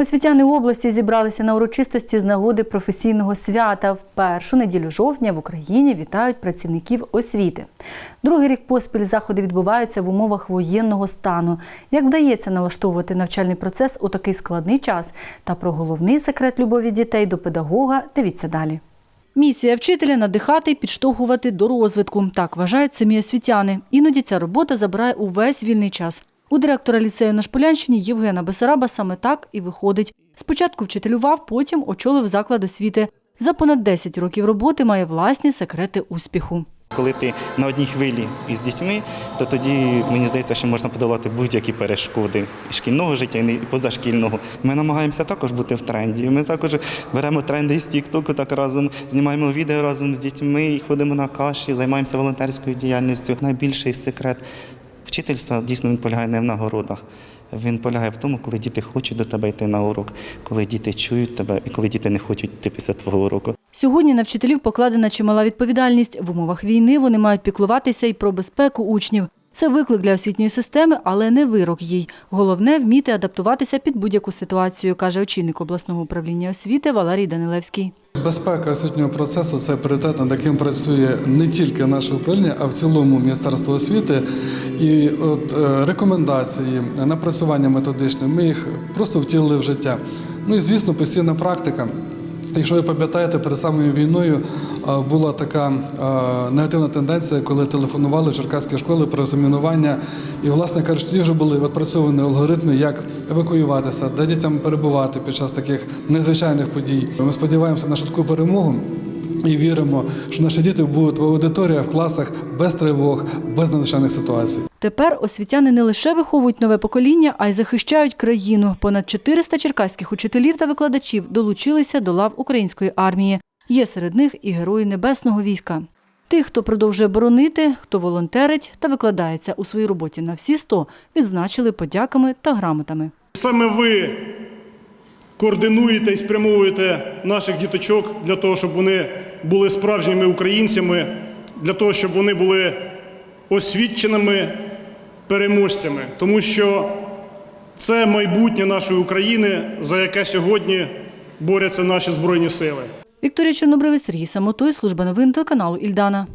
Освітяни області зібралися на урочистості з нагоди професійного свята. В першу неділю жовтня в Україні вітають працівників освіти. Другий рік поспіль заходи відбуваються в умовах воєнного стану. Як вдається налаштовувати навчальний процес у такий складний час? Та про головний секрет любові дітей до педагога дивіться далі. Місія вчителя надихати підштовхувати до розвитку. Так вважають самі освітяни. Іноді ця робота забирає увесь вільний час. У директора ліцею на Шполянщині Євгена Бесараба саме так і виходить. Спочатку вчителював, потім очолив заклад освіти. За понад 10 років роботи має власні секрети успіху. Коли ти на одній хвилі із дітьми, то тоді мені здається, що можна подолати будь-які перешкоди і шкільного життя, і позашкільного. Ми намагаємося також бути в тренді. Ми також беремо тренди із Тіктоку, так разом знімаємо відео разом з дітьми, і ходимо на каші, займаємося волонтерською діяльністю. Найбільший секрет вчительства дійсно він полягає не в нагородах. Він полягає в тому, коли діти хочуть до тебе йти на урок, коли діти чують тебе і коли діти не хочуть йти після твого уроку. Сьогодні на вчителів покладена чимала відповідальність. В умовах війни вони мають піклуватися і про безпеку учнів. Це виклик для освітньої системи, але не вирок їй. Головне вміти адаптуватися під будь-яку ситуацію, каже очільник обласного управління освіти Валерій Данилевський. Безпека освітнього процесу це пріоритет, над яким працює не тільки наше управління, а в цілому Міністерство освіти. І от е, рекомендації, напрацювання методичне, ми їх просто втілили в життя. Ну і звісно, постійна практика. Якщо ви пам'ятаєте, перед самою війною е, була така е, негативна тенденція, коли телефонували черкаські школи про замінування. І, власне кажучи, тоді вже були відпрацьовані алгоритми, як евакуюватися, де дітям перебувати під час таких незвичайних подій. Ми сподіваємося на швидку перемогу. І віримо, що наші діти будуть в аудиторіях, в класах без тривог, без надзвичайних ситуацій. Тепер освітяни не лише виховують нове покоління, а й захищають країну. Понад 400 черкаських учителів та викладачів долучилися до лав української армії. Є серед них і герої небесного війська. Тих, хто продовжує боронити, хто волонтерить та викладається у своїй роботі на всі 100, відзначили подяками та грамотами. Саме ви координуєте і спрямовуєте наших діточок для того, щоб вони були справжніми українцями, для того, щоб вони були освіченими переможцями. Тому що це майбутнє нашої України, за яке сьогодні борються наші Збройні сили. Вікторія Чорнобривець, Сергій Самотой, служба новин телеканалу Ільдана.